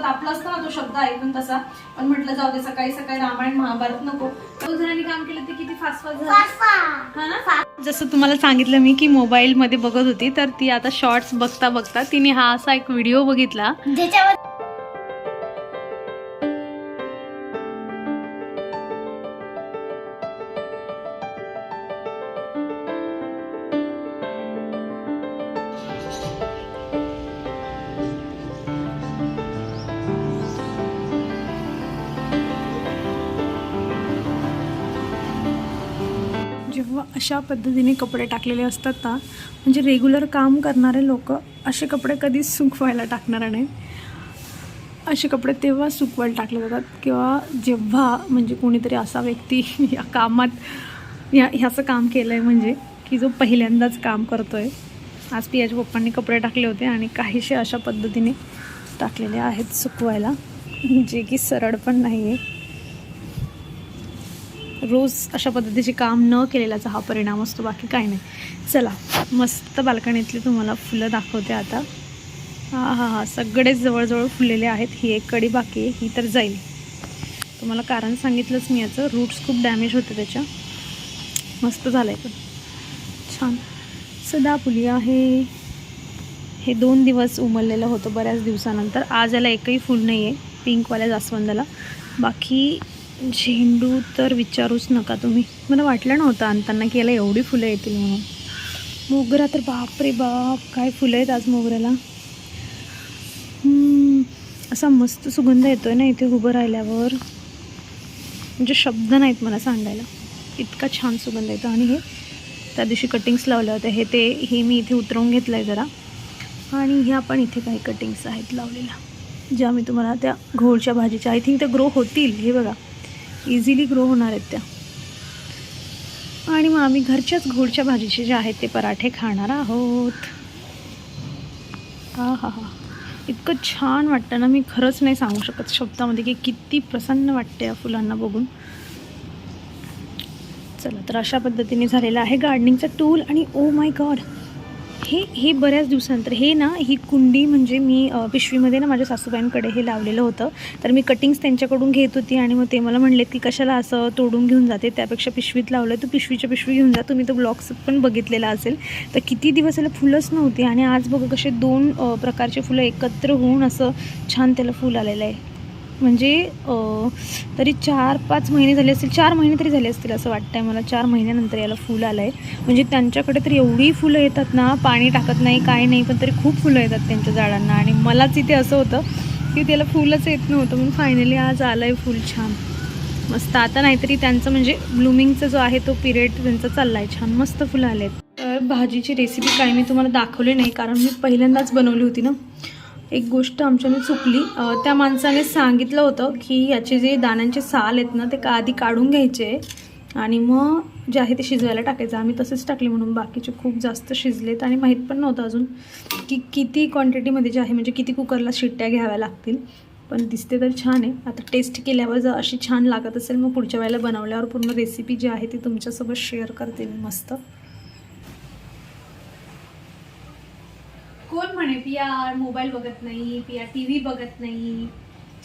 डोकं तापलं असतं ना तो शब्द ऐकून तसा. पण म्हटलं जाऊ दे सकाळी सकाळी रामायण महाभारत नको. दोन जणांनी काम केलं ते किती फास्ट फास्ट झालं. हा ना? जसं तुम्हाला सांगितलं मी की मोबाईल मध्ये बघत होती तर ती आता शॉर्ट्स बघता बघता तिने हा असा एक व्हिडिओ बघितला. ज्याच्यावर जेव्हा अशा पद्धतीने कपडे टाकलेले असतात ना म्हणजे रेग्युलर काम करणारे लोक असे कपडे कधीच सुकवायला टाकणार नाही. असे कपडे तेव्हा सुकवायला टाकले जातात किंवा जेव्हा म्हणजे कोणीतरी असा व्यक्ती या कामात या ह्याचं काम केलं आहे म्हणजे की जो पहिल्यांदाच काम करतो आहे आज पियाच्या पप्पांनी कपडे टाकले होते आणि काहीसे अशा पद्धतीने टाकलेले आहेत सुकवायला. जे की सरळ पण नाही आहे रोज अशा पद्धतीचे काम न केलेल्याचा हा परिणाम असतो बाकी काही नाही. चला मस्त बाल्कनीतली तुम्हाला फुलं दाखवते आता. हां हां हां सगळेच जवळजवळ फुललेले आहेत ही एक कडी बाकी आहे ही तर जाईल. तुम्हाला कारण सांगितलंच मी याचं रूट्स खूप डॅमेज होते त्याच्या. मस्त झालं आहे पण. छान. सदाफुली आहे हे दोन दिवस उमललेलं होतं बऱ्याच दिवसानंतर. आज याला एकही फूल नाही आहे पिंकवाल्या जास्वंदाला. बाकी झेंडू तर विचारूच नका तुम्ही. मला वाटलं नव्हतं आणताना की याला एवढी फुलं येतील म्हणून. मोगरा तर बाप रे बाप काय फुलं आहेत आज मोगऱ्याला. असा मस्त सुगंध येतो आहे ना इथे उभं राहिल्यावर. म्हणजे शब्द नाहीत मला सांगायला. इतका छान सुगंध येतो. आणि हे त्या दिवशी कटिंग्स लावल्या होत्या. हे ते हे मी इथे उतरवून घेतलं आहे जरा. आणि ह्या पण इथे काही कटिंग्स आहेत लावलेल्या. ज्या मी तुम्हाला त्या घोळच्या भाजीच्या आय थिंक त्या ग्रो होतील. हे बघा. इझिली ग्रो होणार आहेत त्या. आणि मग आम्ही घरच्याच घोडच्या भाजीचे जे आहेत ते पराठे खाणार आहोत. हा हा हा. इतकं छान वाटतं ना मी खरंच नाही सांगू शकत शब्दामध्ये की किती प्रसन्न वाटते या फुलांना बघून. चला तर अशा पद्धतीने झालेलं आहे गार्डनिंगचा टूल आणि ओ माय गॉड हे हे बऱ्याच दिवसानंतर हे ना ही कुंडी म्हणजे मी पिशवीमध्ये ना माझ्या सासूबाईंकडे हे लावलेलं होतं. तर मी कटिंग्स त्यांच्याकडून घेत होती आणि मग ते मला म्हणलेत की कशाला असं तोडून घेऊन जाते त्यापेक्षा पिशवीत लावलं तू पिशवीच्या पिशवी घेऊन जा. तुम्ही तो ब्लॉग्स पण बघितलेला असेल. तर किती दिवस याला फुलंच नव्हती आणि आज बघा कसे दोन प्रकारचे फुलं एकत्र होऊन असं छान त्याला फुल आलेलं आहे. म्हणजे तरी चार पाच महिने झाले असतील चार महिने तरी झाले असतील असं वाटतंय मला. चार महिन्यानंतर याला फुल आलं आहे म्हणजे त्यांच्याकडे तर एवढी फुलं येतात ना पाणी टाकत नाही काय नाही पण तरी खूप फुलं येतात त्यांच्या झाडांना. आणि मलाच इथे असं होतं की त्याला फुलंच येत नव्हतं. म्हणून फायनली आज आलं आहे फुल छान. मस्त. आता नाहीतरी त्यांचं म्हणजे ब्लुमिंगचा जो आहे तो पिरियड त्यांचा चालला आहे छान मस्त फुलं आलेत. तर भाजीची रेसिपी काय मी तुम्हाला दाखवली नाही कारण मी पहिल्यांदाच बनवली होती ना. एक गोष्ट आमच्याने चुकली. त्या माणसाने सांगितलं होतं की याचे जे दाण्यांचे साल आहेत ना ते का आधी काढून घ्यायचे आणि मग जे आहे ते शिजवायला टाकायचं. आम्ही तसेच टाकले म्हणून बाकीचे खूप जास्त शिजलेत आणि माहीत पण नव्हतं अजून की किती क्वांटिटीमध्ये जे आहे म्हणजे किती कुकरला शिट्ट्या घ्याव्या लागतील. पण दिसते तर छान आहे. आता टेस्ट केल्यावर जर अशी छान लागत असेल मग पुढच्या वेळेला बनवल्यावर पूर्ण रेसिपी जी आहे ती तुमच्यासोबत शेअर करते मी मस्त. कोण म्हणे पिया मोबाईल बघत नाही पिया टी व्ही बघत नाही.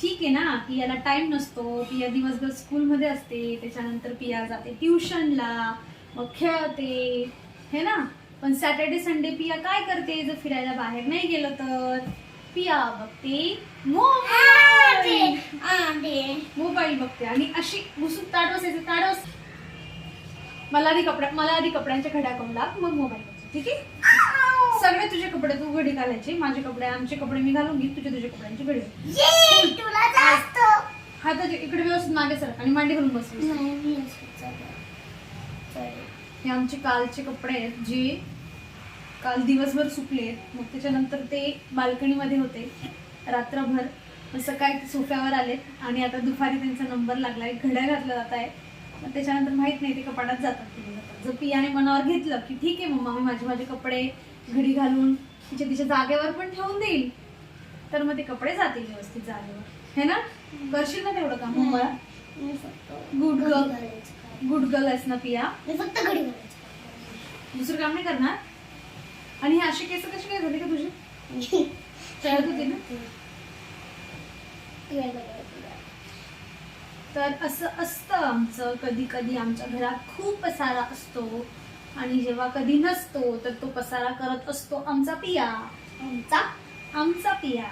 ठीक आहे ना पियाला टाइम नसतो पिया दिवसभर स्कूलमध्ये असते त्याच्यानंतर पिया जाते ट्युशनला मग खेळते हे ना? पण सॅटर्डे संडे पिया काय करते जर फिरायला बाहेर नाही गेलं तर? पिया बघते मोबाईल. मोबाईल बघते आणि अशी घुसून ताडोस यायचं ताडोस मला आधी कपड्या मला आधी कपड्यांच्या घड्या करून लाग मग मोबाईल बघते. ठीक आहे? सगळे तुझे कपडे तू घडी घालायचे माझे कपडे आमचे कपडे मी घालून घे तुझे तुझे कपड्यांची घडी. तुला जास्त. हाताचे इकडे व्यवस्थित मागे सर आणि मांडी घालून बस. हे आमचे कालचे कपडे आहेत जे काल दिवसभर सुकले मग त्याच्यानंतर ते बाल्कनीमध्ये होते. रात्रभर. सकाळी सोफ्यावर आलेत आणि आता दुपारी त्यांचा नंबर लागलाय. घड्या घातला जात आहे. मग त्याच्यानंतर माहीत नाही ते कपाटात जातात. जर पियाने मनावर घेतलं की ठीक आहे मम्मा मी माझे माझे कपडे घडी घालून तिच्या तिच्या जागेवर पण ठेवून देईल. तर मग ते कपडे जातील व्यवस्थित जागेवर. हे ना? करशील ना तेवढं काम मम्माला गुड गर्ल गुड गर्ल आहेस ना पिया. फक्त घडी दुसरं काम नाही करणार? आणि हे असे केस कसे काय झाले का तुझे? खेळत होती ना? तर असं असतं आमचं. कधी कधी आमच्या घरात खूप पसारा असतो. आणि जेव्हा कधी नसतो तर तो पसारा करत असतो आमचा पिया आमचा आमचा पिया.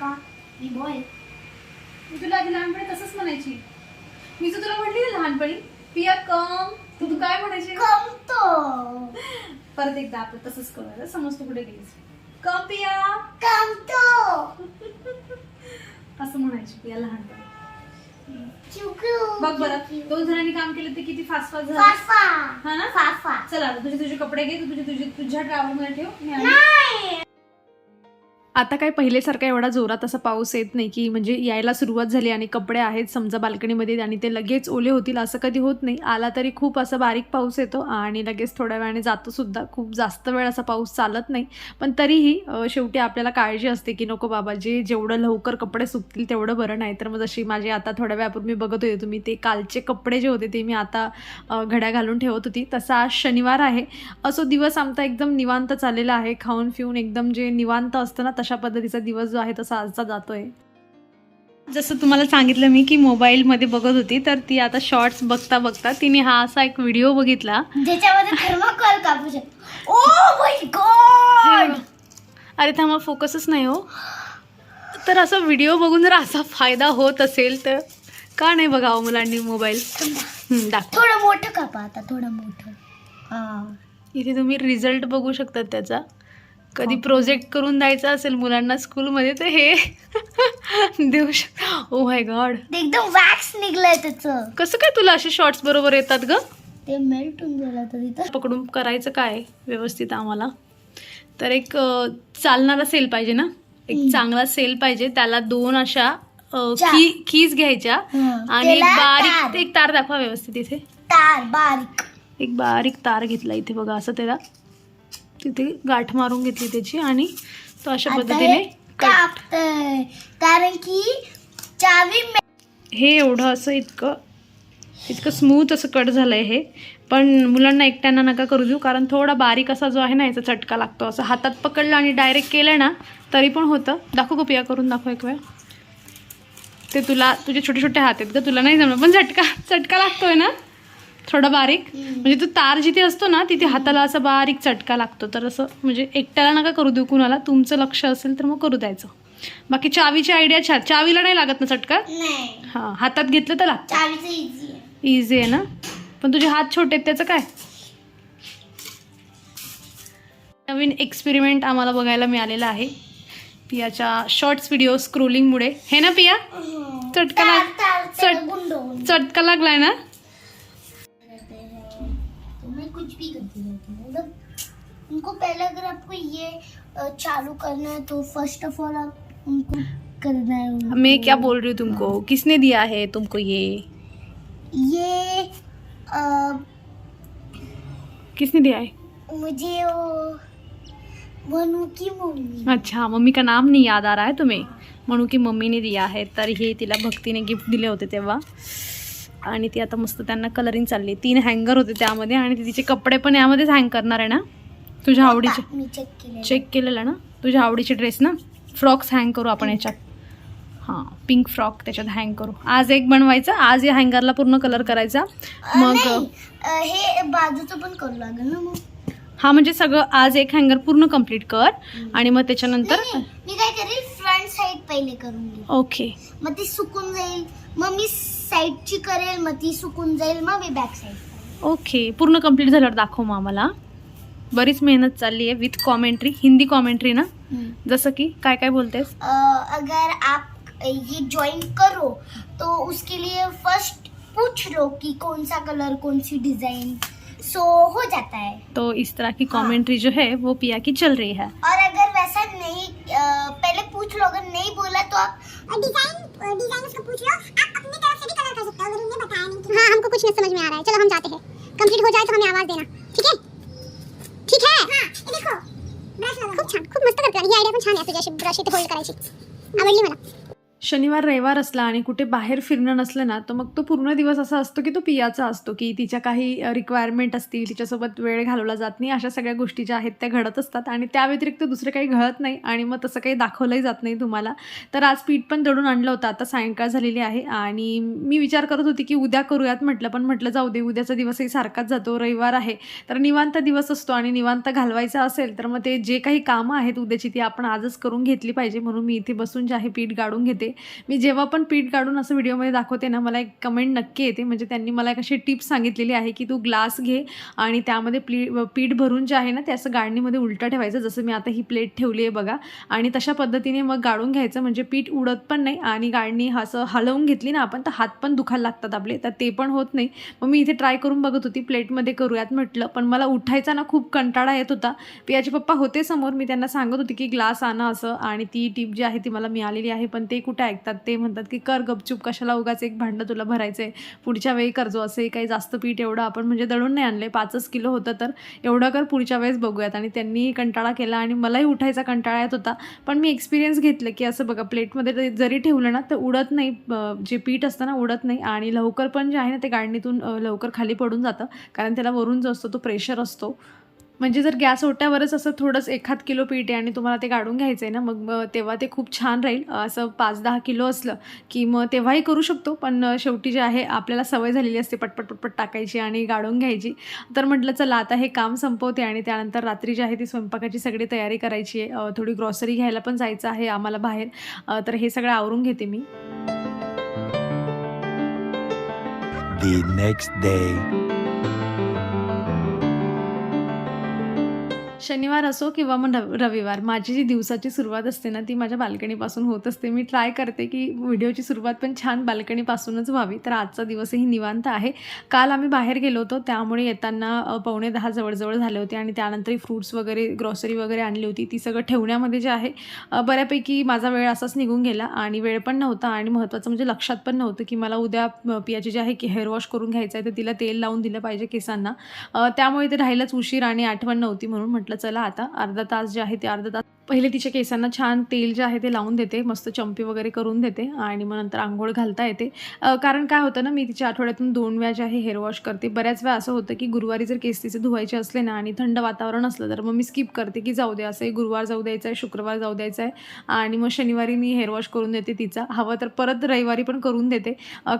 का? मी बॉय मी तुला आधी लहानपणी तसंच म्हणायची. मी तर तुला म्हटली ना लहानपणी पिया कम. तू तू काय म्हणायची? कमतो परत एकदा आपण तसंच करूया समज तू कुठे गेलीस. कम पिया. कमतो असं म्हणायची पिया लहानपणी. बघ बरं दोन जणांनी काम केलं ते किती फास्ट फास्ट झालं? हा ना? फाफा चला आता तुझे तुझे कपडे घे तू तुझे तुझे तुझ्या ड्रावर मध्ये ठेव आता काय पहिलेसारखा एवढा जोरात असा पाऊस येत नाही की म्हणजे यायला सुरुवात झाली आणि कपडे आहेत समजा बाल्कनीमध्ये आणि ते लगेच ओले होतील असं कधी होत नाही. आला तरी खूप असा बारीक पाऊस येतो आणि लगेच थोड्या वेळाने जातो सुद्धा. खूप जास्त वेळ असा पाऊस चालत नाही. पण तरीही शेवटी आपल्याला काळजी असते की नको बाबा जे जेवढं लवकर कपडे सुकतील तेवढं बरं. नाही तर मग जशी माझी आता थोड्या वेळापूर्वी मी बघत होते तुम्ही ते कालचे कपडे जे होते ते मी आता घड्या घालून ठेवत होती. तसा आज शनिवार आहे. असो दिवस आमचा एकदम निवांत चाललेला आहे. खाऊन पिऊन एकदम जे निवांत असतं ना तशा पद्धतीचा दिवस जो आहे तसा आजचा जातोय. जसं तुम्हाला सांगितलं मी की मोबाईलमध्ये बघत होती तर ती आता शॉर्ट्स बघता बघता तिने हा असा एक व्हिडिओ बघितला. ज्याच्यामध्ये थर्माकोल कापू शकतो. ओ माय हे गॉड बघ. अरे थांबा फोकसच नाही हो. तर असा व्हिडिओ बघून जर असा फायदा होत असेल तर का नाही बघावं मुलांनी मोबाईल? हं, दाखव. थोडं मोठं कापा आता थोडं मोठं. हा. इथे तुम्ही रिझल्ट बघू शकतात त्याचा. कधी प्रोजेक्ट करून द्यायचा असेल मुलांना स्कूलमध्ये तर हे देऊ शक ओ माय गॉड एकदम वॅक्स निघलंय त्याचं. कसं काय तुला असे शॉर्ट्स बरोबर येतात ग? ते मेल्ट होऊन गेलं तर तिथं. पकडून करायचं काय व्यवस्थित आम्हाला? तर एक अ, चालणारा सेल पाहिजे ना? एक. चांगला सेल पाहिजे. त्याला दोन अशा अ, चार. की कीज घ्यायच्या हं. आणि एक त्याला बारीक तार. एक तार दाखवा व्यवस्थित इथे. तार बारीक. एक बारीक तार घेतला इथे बघा असं त्याला तिथे गाठ मारून घेतली त्याची आणि तो अशा पद्धतीने हे कारण की चावी मे- हे एवढं असं इतकं इतकं स्मूथ असं कट झालं आहे हे. पण मुलांना एकट्यांना नका करू देऊ कारण थोडा बारीक असा जो आहे ना याचा चटका लागतो. असं हातात पकडलं आणि डायरेक्ट केलं ना तरी पण होतं. दाखव कपिया करून दाखव एक वेळ. ते तुला तुझे छोटे छोटे हात आहेत का तुला नाही जमलं पण चटका चटका लागतोय ना. थोडा बारीक. म्हणजे तो तार जिथे असतो ना तिथे हाताला असा बारीक चटका लागतो. तर असं म्हणजे एकट्याला नका करू देऊ कुणाला. तुमचं लक्ष असेल तर मग करू द्यायचं. बाकी चावीची आयडिया छान चावीला नाही लागत ना चटका? हां हातात घेतलं तर लागतं. इझी आहे. ना? पण तुझे हात छोटे आहेत त्याचं काय? नवीन एक्सपेरिमेंट आम्हाला बघायला मिळालेला आहे. पियाच्या शॉर्ट्स व्हिडिओ स्क्रोलिंगमुळे हे ना पिया? चटका तार लाग चट- चटका लागलाय ना? उनको पहले अगर आपको ये चालू करना है तो फ़र्स्ट ऑफ़ ऑल आप उनको करना है। मैं क्या बोल रही हूँ तुमको? किसने दिया है तुमको ये? ये अ, किसने दिया है? मुझे वो मनु की मम्मी। अच्छा मम्मी का नाम नहीं याद आ रहा है तुम्हें? म्हणू की मम्मीने दिया आहे तर हे तिला भक्तीने गिफ्ट दिले होते तेव्हा। आणि ती आता मस्त त्यांना कलरिंग चालली. तीन हँगर होते त्यामध्ये आणि तिचे कपडे पण यामध्येच हँग करणार आहे ना? तुझ्या आवडीचे चेक केले चेक केलेलं. ना? तुझ्या आवडीचे ड्रेस ना? फ्रॉक्स हँग करू आपण याच्यात. हां पिंक फ्रॉक त्याच्यात हँग करू. आज एक बनवायचा आज या हँगरला पूर्ण कलर करायचा. मग हे बाजूचं पण करू लागेल ना मग? हा म्हणजे सगळं आज एक हँगर पूर्ण कंप्लीट कर आणि मग त्याच्यानंतर मी काय करेल फ्रंट साइड पहिले करून ओके मग ती सुकून जाईल. मग मी साईडची करेल मग ती सुकून जाईल मग मी बॅक साईड ओके पूर्ण कंप्लीट झाल्यावर दाखव मग आम्हाला. बरीच मेहनत चालली आहे विथ कॉमेंट्री हिंदी कॉमेंट्री ना? जसं की काय काय बोलतेस? अगर आप ये ज्वाइन करो तो उसके लिए फ़र्स्ट पूछ लो कि कौन सा कलर कौन सी डिज़ाइन सो हो जाता है। तो इस तरह की कॉमेंट्री जो है वो पिया की चल रही है। और अगर वैसा नहीं पहले पूछ लो अगर नहीं बोला तो आप डिज़ाइन डिज़ाइन उसको पूछ लो। आप अपनी तरफ़ से भी कलर कर सकते हो अगर उन्हें बताया नहीं हाँ हमको कुछ नहीं समझ में आ रहा है। चलो हम जाते हैं। कंप्लीट हो जाए तो हमें आवाज़ देना ठीक है? ठीक है हाँ खूप छान खूप मस्त करते. ही आयडिया पण छान आहे. तुझ्या अशी ब्रश इथे होल्ड करायची. आवडली मला. शनिवार रविवार असला आणि कुठे बाहेर फिरणं नसलं ना तर मग तो पूर्ण दिवस असा असतो की तो पियाचा असतो की तिच्या काही रिक्वायरमेंट असतील तिच्यासोबत वेळ घालवला जात नाही अशा सगळ्या गोष्टी ज्या आहेत त्या घडत असतात आणि त्या व्यतिरिक्त दुसरं काही घडत नाही आणि मग तसं काही दाखवलंही जात नाही तुम्हाला. तर आज पीठ पण दडून आणलं होतं आता सायंकाळ झालेली आहे आणि मी विचार करत होती की उद्या करूयात म्हटलं पण म्हटलं जाऊ दे उद्याचा दिवसही सारखाच जातो रविवार आहे. तर निवांत दिवस असतो आणि निवांत घालवायचा असेल तर मग ते जे काही कामं आहेत उद्याची ती आपण आजच करून घेतली पाहिजे म्हणून मी इथे बसून जे आहे पीठ गाडून घेते. मी जेव्हा पण पीठ काढून असं व्हिडिओमध्ये दाखवते ना मला एक कमेंट नक्की येते. म्हणजे त्यांनी मला एक अशी टिप्स सांगितलेली आहे की तू ग्लास घे आणि त्यामध्ये प्ली पीठ भरून जे आहे ना ते असं गाळणीमध्ये उलटं ठेवायचं. जसं मी आता ही प्लेट ठेवली आहे बघा. आणि तशा पद्धतीने मग गाळून घ्यायचं. म्हणजे पीठ उडत पण नाही आणि गाळणी असं हलवून घेतली ना आपण तर हात पण दुखायला लागतात आपले. तर ते पण होत नाही. मग मी इथे ट्राय करून बघत होती. प्लेटमध्ये करूयात म्हटलं. पण मला उठायचा ना खूप कंटाळा येत होता. पियाचे पप्पा होते समोर. मी त्यांना सांगत होती की ग्लास आणा असं. आणि ती टीप जी आहे ती मला मिळालेली आहे. पण ते कुठे ऐकतात ते म्हणतात की कर गपचूप कशाला उगाच एक भांडं तुला भरायचं आहे पुढच्या वेळी करजो असे काही जास्त पीठ एवढं आपण म्हणजे दळून नाही आणले पाचच किलो होतं तर एवढं कर पुढच्या वेळेस बघूयात. आणि त्यांनी कंटाळा केला आणि मलाही उठायचा कंटाळा येत होता. पण मी एक्सपिरियन्स घेतलं की असं बघा प्लेटमध्ये ते जरी ठेवलं ना तर उडत नाही. जे पीठ असतं ना उडत नाही. आणि लवकर पण जे आहे ना ते गाडणीतून लवकर खाली पडून जातं. कारण त्याला वरून जो असतो तो प्रेशर असतो. म्हणजे जर गॅस ओट्यावरच असं थोडंच एखाद किलो पीठ आहे आणि तुम्हाला ते काढून घ्यायचं आहे ना मग तेव्हा ते खूप छान राहील. असं पाच दहा किलो असलं की मग तेव्हाही करू शकतो. पण शेवटी जे आहे आपल्याला सवय झालेली असते पटपट पटपट टाकायची आणि गाडून घ्यायची. तर म्हटलं चला आता हे काम संपवते आणि त्यानंतर रात्री जी आहे ती स्वयंपाकाची सगळी तयारी करायची आहे. थोडी ग्रॉसरी घ्यायला पण जायचं आहे आम्हाला बाहेर. तर हे सगळं आवरून घेते मी. The next day. शनिवार असो किंवा मग रविवार माझी जी दिवसाची सुरुवात असते ना ती माझ्या बाल्कनीपासून होत असते. मी ट्राय करते की व्हिडिओची सुरुवात पण छान बाल्कनीपासूनच व्हावी. तर आजचा दिवसही निवांत आहे. काल आम्ही बाहेर गेलो होतो. त्यामुळे येताना पावणे दहा जवळजवळ झाले होते आणि त्यानंतरही फ्रूट्स वगैरे ग्रॉसरी वगैरे आणली होती. ती सगळं ठेवण्यामध्ये जे आहे बऱ्यापैकी माझा वेळ असाच निघून गेला आणि वेळ पण नव्हता आणि महत्त्वाचं म्हणजे लक्षात पण नव्हतं की मला उद्या पियाची जे आहे की हेअर वॉश करून घ्यायचं आहे तर तिला तेल लावून दिलं पाहिजे केसांना. त्यामुळे ते राहिलंच उशीर आणि आठवण नव्हती म्हणून म्हटलं चला आता. अर्धा तास जे आहे ते अर्धा तास पहिले तिच्या केसांना छान तेल जे आहे ते लावून देते मस्त चंपी वगैरे करून देते आणि मग नंतर आंघोळ घालता येते. कारण काय होतं ना मी तिच्या आठवड्यातून दोन वेळा जे आहे हेअर वॉश करते. बऱ्याच वेळा असं होतं की गुरुवारी जर केस तिचे धुवायचे असले ना आणि थंड वातावरण असलं तर मग मी स्किप करते की जाऊ दे असं गुरुवार जाऊ द्यायचं आहे शुक्रवार जाऊ द्यायचं आहे आणि मग शनिवारी मी हेअर वॉश करून देते तिचा. हवं तर परत रविवारी पण करून देते.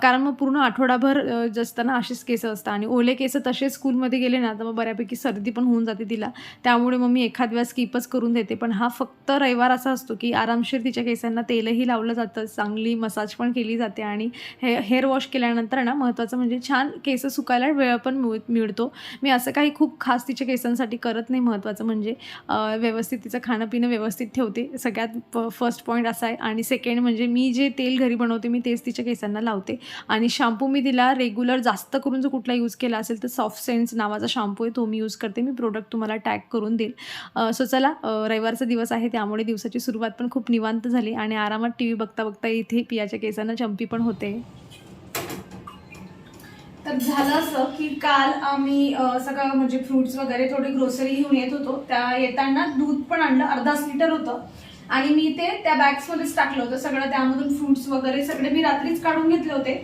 कारण मग पूर्ण आठवडाभर जसताना असेच केस असतात आणि ओले केस तसेच स्कूलमध्ये गेले ना तर मग बऱ्यापैकी सर्दी पण होऊन जाते तिला. त्यामुळे मग मी एखाद वेळा स्किपच करून देते. पण हा फक्त रविवार असा असतो की आरामशीर तिच्या केसांना तेलही लावलं जातं चांगली मसाज पण केली जाते आणि हे हेअर वॉश केल्यानंतर ना महत्त्वाचं म्हणजे छान केस सुकायला वेळ पण मिळ मिळतो. मी असं काही खूप खास तिच्या केसांसाठी करत नाही महत्त्वाचं म्हणजे व्यवस्थित तिचं खाणं पिणं व्यवस्थित ठेवते. सगळ्यात फर्स्ट पॉईंट असा आहे. आणि सेकंड म्हणजे मी जे तेल घरी बनवते मी तेच तिच्या केसांना लावते. आणि शॅम्पू मी तिला रेग्युलर जास्त करून जर कुठला यूज केला असेल तर सॉफ्ट सेन्स नावाचा शॅम्पू आहे तो मी यूज करते. मी प्रोडक्ट तुम्हाला टॅग करून देईल. सो चला रविवारचा दिवस आहे त्यामुळे दिवसाची सुरुवात पण खूप निवांत झाली आणि आरामात टी व्ही बघता बघता इथे पियाच्या केसांना चंपी पण होते. तर झालं असं की काल आम्ही सगळं म्हणजे फ्रुट्स वगैरे थोडी ग्रोसरी घेऊन येत होतो. त्या येताना दूध पण आणलं अर्धाच लिटर होतं. आणि मी ते त्या बॅग्समध्येच टाकलं होतं सगळं. त्यामधून फ्रुट्स वगैरे सगळे मी रात्रीच काढून घेतले होते.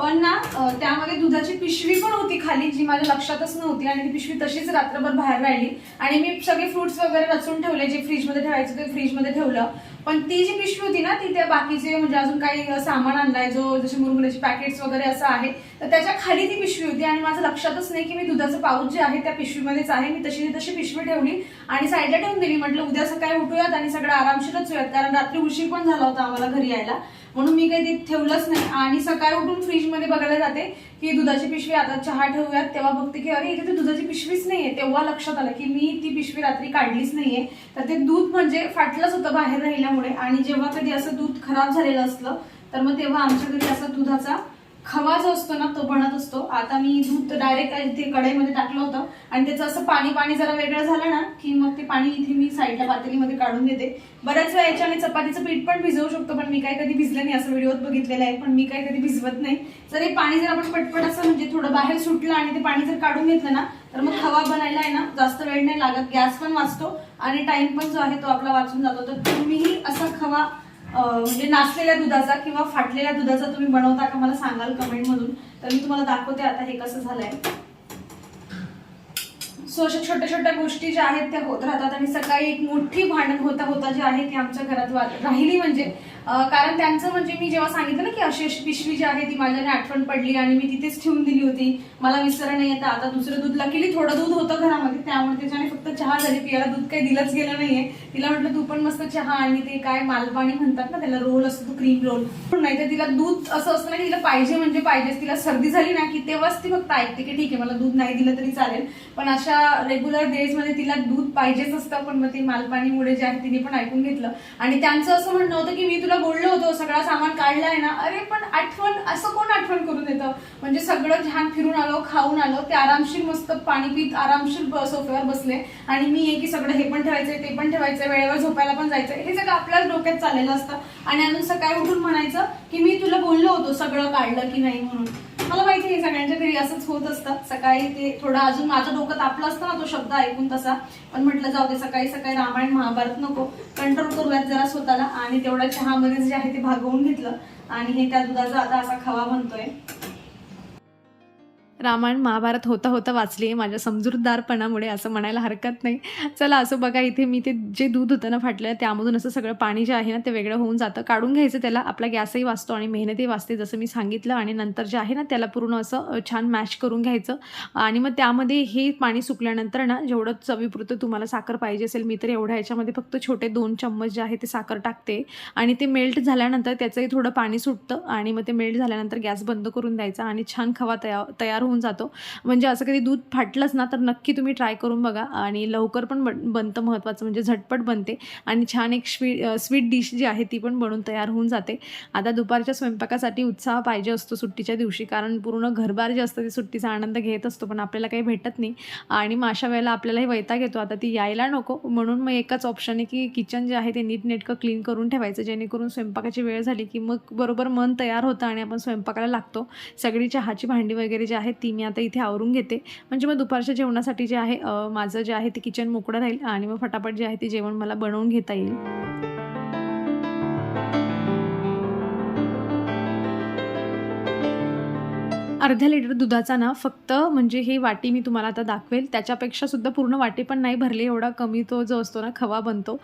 पण ना त्यामध्ये दुधाची पिशवी पण होती खाली जी माझ्या लक्षातच नव्हती आणि ती पिशवी तशीच रात्रभर बाहेर राहिली. आणि मी सगळे फ्रुट्स वगैरे रचून ठेवले जे फ्रीजमध्ये ठेवायचं ते फ्रीजमध्ये ठेवलं. पण ती जी पिशवी होती ना ती त्या बाकीचे म्हणजे अजून काही सामान आणलाय जो जसे मुरमुऱ्याचे पॅकेट्स वगैरे असं आहे तर त्याच्याखाली ती पिशवी होती आणि माझं लक्षातच नाही की मी दुधाचं पाऊच जे आहे त्या पिशवीमध्येच आहे. मी तशी तशी पिशवी ठेवली आणि साईडला ठेवून दिली. म्हटलं उद्या सकाळी उठूयात आणि सगळं आरामशीरच होऊयात कारण रात्री उशीर पण झाला होता आम्हाला घरी यायला. म्हणून मी काही ते ठेवलंच नाही. आणि सकाळी उठून फ्रीजमध्ये बघायला जाते की दुधाची पिशवी आता चहा ठेवूयात तेव्हा बघते की अरे इथे दुधाची पिशवीच नाहीये. तेव्हा लक्षात आलं की मी ती पिशवी रात्री काढलीच नाहीये. तर ते दूध म्हणजे फाटलंच होतं बाहेर राहिल्यामुळे. आणि जेव्हा कधी असं दूध खराब झालेलं असलं तर मग तेव्हा आमच्या घरी असा दुधाचा खवा जो असतो ना तो बनत असतो. आता मी दूध डायरेक्ट इथे कढईमध्ये टाकलं होतं. आणि त्याचं असं पाणी पाणी जरा वेगळं झालं ना की मग ते पाणी इथे मी साईडला पातेलीमध्ये काढून देते. बऱ्याच वेळा याच्याने चपातीचं पीठ पण भिजवू शकतो पण मी काय कधी भिजलं नाही. असं व्हिडिओत बघितलेलं आहे पण मी काय कधी भिजवत नाही. जर हे पाणी जर आपण पटपट असं म्हणजे थोडं बाहेर सुटलं आणि ते पाणी जर काढून घेतलं ना तर मग खवा बनायला आहे ना जास्त वेळ नाही लागत. गॅस पण वाचतो आणि टाइम पण जो आहे तो आपला वाचून जातो. तर तुम्हीही असा खवा म्हणजे नाचलेल्या दुधाचा किंवा फाटलेल्या दुधाचा तुम्ही बनवता का मला सांगाल कमेंट मधून? तर मी तुम्हाला दाखवते आता हे कसं झालंय. सो अशा छोट्या छोट्या गोष्टी ज्या आहेत त्या होत राहतात आणि सकाळी एक मोठी भांडण होता होता जी आहे ती आमच्या घरात राहिली म्हणजे कारण त्यांचं म्हणजे मी जेव्हा सांगितलं ना की अशी अशी पिशवी जी आहे ती माझ्याने आठवण पडली आणि मी तिथेच ठेवून दिली होती. मला विसरण नाही येतं आता दुसरं दूध लागली थोडं दूध होतं घरामध्ये त्यामुळे त्याच्याने फक्त चहा झाली पियाला. दूध काही दिलंच गेलं नाहीये. तिला म्हटलं तू पण मस्त चहा आणि ते काय मालपाणी म्हणतात ना त्याला रोल असतो तो क्रीम रोल पण नाही तर तिला दूध असं असतं ना की तिला पाहिजे म्हणजे पाहिजे तिला सर्दी झाली ना की तेव्हाच ती फक्त ऐकते की ठीक आहे मला दूध नाही दिलं तरी चालेल. पण अशा रेग्युलर डेजमध्ये तिला दूध पाहिजेच असतं पण मग ते मालपाणीमुळे जे आहे तिने पण ऐकून घेतलं. आणि त्यांचं असं म्हणणं होतं की मी तुला बोललो होतो सगळा सामान काढलाय ना अरे पण आठवण असं कोण आठवण करून देतं? म्हणजे सगळं छान फिरून आलो खाऊन आलो ते आरामशीर मस्त पाणी पित आरामशीर सोफ्यावर बसले. आणि मी आहे की सगळं हे पण ठेवायचंय ते पण ठेवायचंय वेळेवर झोपायला पण जायचंय. हे सगळं आपल्याच डोक्यात चाललेलं असतं. आणि अजून सकाळी उठून म्हणायचं की मी तुला बोललो होतो सगळं काढलं की नाही म्हणून. मला माहिती आहे सगळ्यांच्या घरी असंच होत असतं. सकाळी ते थोडं अजून माझं डोकं तापलं असतं ना तो शब्द ऐकून तसा. पण म्हटलं जाऊ दे सकाळी सकाळी रामायण महाभारत नको. कंट्रोल करूयात जरा स्वतःला. आणि तेवढ्या चहामध्ये जे आहे ते भागवून घेतलं. आणि हे त्या दुधाचा आता असा खवा म्हणतोय रामायण महाभारत होता होता वाचली आहे. माझ्या समजूतदारपणामुळे असं म्हणायला हरकत नाही. चला असं बघा इथे मी ते जे दूध होतं ना फाटलं त्यामधून असं सगळं पाणी जे आहे ना ते वेगळं होऊन जातं. काढून घ्यायचं त्याला आपला गॅसही वाचतो आणि मेहनतही वाचते जसं मी सांगितलं. आणि नंतर जे आहे ना त्याला पूर्ण असं छान मॅश करून घ्यायचं. आणि मग त्यामध्ये हे पाणी सुकल्यानंतर ना जेवढं चवीपुरतं तुम्हाला साखर पाहिजे असेल मी तर एवढ्या ह्याच्यामध्ये फक्त छोटे दोन चम्मच जे आहे ते साखर टाकते. आणि ते मेल्ट झाल्यानंतर त्याचंही थोडं पाणी सुटतं. आणि मग ते मेल्ट झाल्यानंतर गॅस बंद करून द्यायचा आणि छान खवा तया तयार होऊन जातो. म्हणजे असं कधी दूध फाटलंच ना तर नक्की तुम्ही ट्राय करून बघा. आणि लवकर पण बनतं महत्त्वाचं म्हणजे झटपट बनते. आणि छान एक स्वीट स्वीट डिश जी आहे ती पण बनून तयार होऊन जाते. आता दुपारच्या स्वयंपाकासाठी उत्साह पाहिजे असतो सुट्टीच्या दिवशी कारण पूर्ण घरबार जे असतं ते सुट्टीचा आनंद घेत असतो. पण आपल्याला काही भेटत नाही. आणि मग अशा वेळेला आपल्यालाही वैताग येतो. आता ती यायला नको. म्हणून मग एकच ऑप्शन आहे की किचन जे आहे ते नीटनेटकं क्लीन करून ठेवायचं. जेणेकरून स्वयंपाकाची वेळ झाली की मग बरोबर मन तयार होतं आणि आपण स्वयंपाकाला लागतो. सगळी चहाची भांडी वगैरे जी आहेत ती मी आता इथे आवरून घेते. म्हणजे मग दुपारच्या जेवणासाठी जे आहे माझं जे आहे ते किचन मोकळं राहील आणि मग फटाफट जे आहे ते जेवण मला बनवून घेता येईल. अर्ध्या लिटर दुधाचा ना फक्त म्हणजे हे वाटी मी तुम्हाला आता दाखवेल. त्याच्यापेक्षा सुद्धा पूर्ण वाटी पण नाही भरली एवढा कमी तो जो असतो ना खवा बनतो.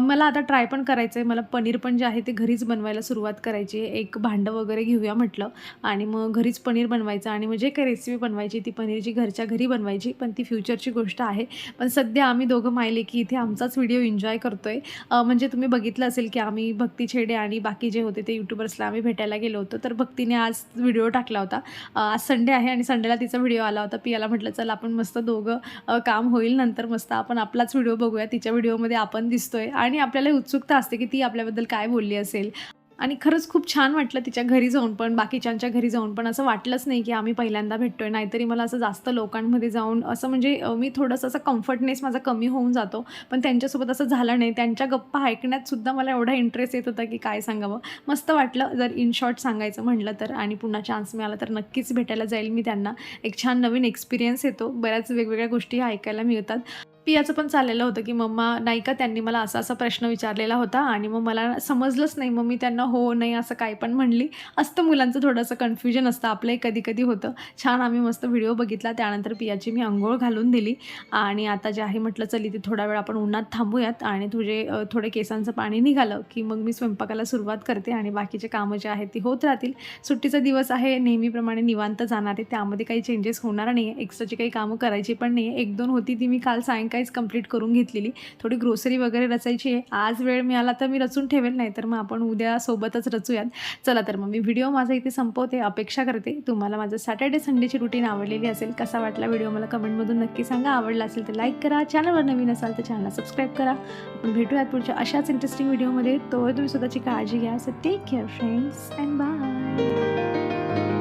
मला आता ट्राय पण करायचं आहे मला पनीर पण जे आहे ते घरीच बनवायला सुरुवात करायची आहे. एक भांडं वगैरे घेऊया म्हटलं आणि मग घरीच पनीर बनवायचं आणि म्हणजे काही रेसिपी बनवायची ती पनीरची घरच्या घरी बनवायची पण ती फ्युचरची गोष्ट आहे. पण सध्या आम्ही दोघं मायले की इथे आमचाच व्हिडिओ एन्जॉय करतो आहे म्हणजे तुम्ही बघितलं असेल की आम्ही भक्ती छेडे आणि बाकी जे होते ते यूट्यूबर्सला आम्ही भेटायला गेलो होतो. तर भक्तीने आज व्हिडिओ टाकला होता. आज संडे आहे आणि संडेला तिचा व्हिडिओ आला होता. पियाला म्हटलं चल आपण मस्त दोघं काम होईल नंतर मस्त आपण आपलाच व्हिडिओ बघूया. तिच्या व्हिडिओमध्ये आपण दिसतोय. आणि आपल्याला उत्सुकता असते की ती आपल्याबद्दल काय बोलली असेल. आणि खरंच खूप छान वाटलं तिच्या घरी जाऊन पण बाकीच्यांच्या घरी जाऊन पण. असं वाटलंच नाही की आम्ही पहिल्यांदा भेटतोय नाहीतरी मला असं जास्त लोकांमध्ये जाऊन असं म्हणजे मी थोडंसं असं कम्फर्टनेस माझा कमी होऊन जातो. पण त्यांच्यासोबत असं झालं नाही. त्यांच्या गप्पा ऐकण्यात सुद्धा मला एवढा इंटरेस्ट येत होता की काय सांगावं. मस्त वाटलं. जर इन शॉर्ट सांगायचं म्हटलं तर आणि पुन्हा चान्स मिळाला तर नक्कीच भेटायला जाईल मी त्यांना. एक छान नवीन एक्सपिरियन्स येतो. बऱ्याच वेगवेगळ्या गोष्टी ऐकायला मिळतात. पियाचं पण चाललेलं होतं की मम्मा नाही का त्यांनी मला असा असा प्रश्न विचारलेला होता आणि मग मला समजलंच नाही. मग मी त्यांना हो नाही असं काय पण म्हणली. असतं मुलांचं थोडंसं कन्फ्युजन असतं. आपलंही कधी कधी होतं. छान आम्ही मस्त व्हिडिओ बघितला. त्यानंतर पियाची मी आंघोळ घालून दिली. आणि आता जे आहे म्हटलं चल ते थोडा वेळ आपण उन्हात थांबूयात आणि तुझे थोडे केसांचं पाणी निघालं की मग मी स्वयंपाकाला सुरुवात करते आणि बाकीचे कामं जे आहेत ती होत राहतील. सुट्टीचा दिवस आहे नेहमीप्रमाणे निवांत जाणार आहे. त्यामध्ये काही चेंजेस होणार नाही आहे एक्स्ट्राची काही कामं करायची पण नाही आहे एक दोन होती ती मी काल काहीच कंप्लीट करून घेतलेली. थोडी ग्रोसरी वगैरे रचायची आहे. आज वेळ मिळाला तर मी रचून ठेवेल नाही तर मग आपण उद्या सोबतच रचूयात. चला तर मग मी व्हिडिओ माझा इथे संपवते अपेक्षा करते. तुम्हाला माझं सॅटर्डे संडेची रुटीन आवडलेली असेल कसा वाटला व्हिडिओ मला कमेंटमधून नक्की सांगा. आवडला असेल तर लाईक करा. चॅनलवर नवीन असाल तर चॅनलला सबस्क्राईब करा. आपण भेटूयात पुढच्या अशाच इंटरेस्टिंग व्हिडिओमध्ये तो तुम्ही स्वतःची काळजी घ्या. So take care friends and bye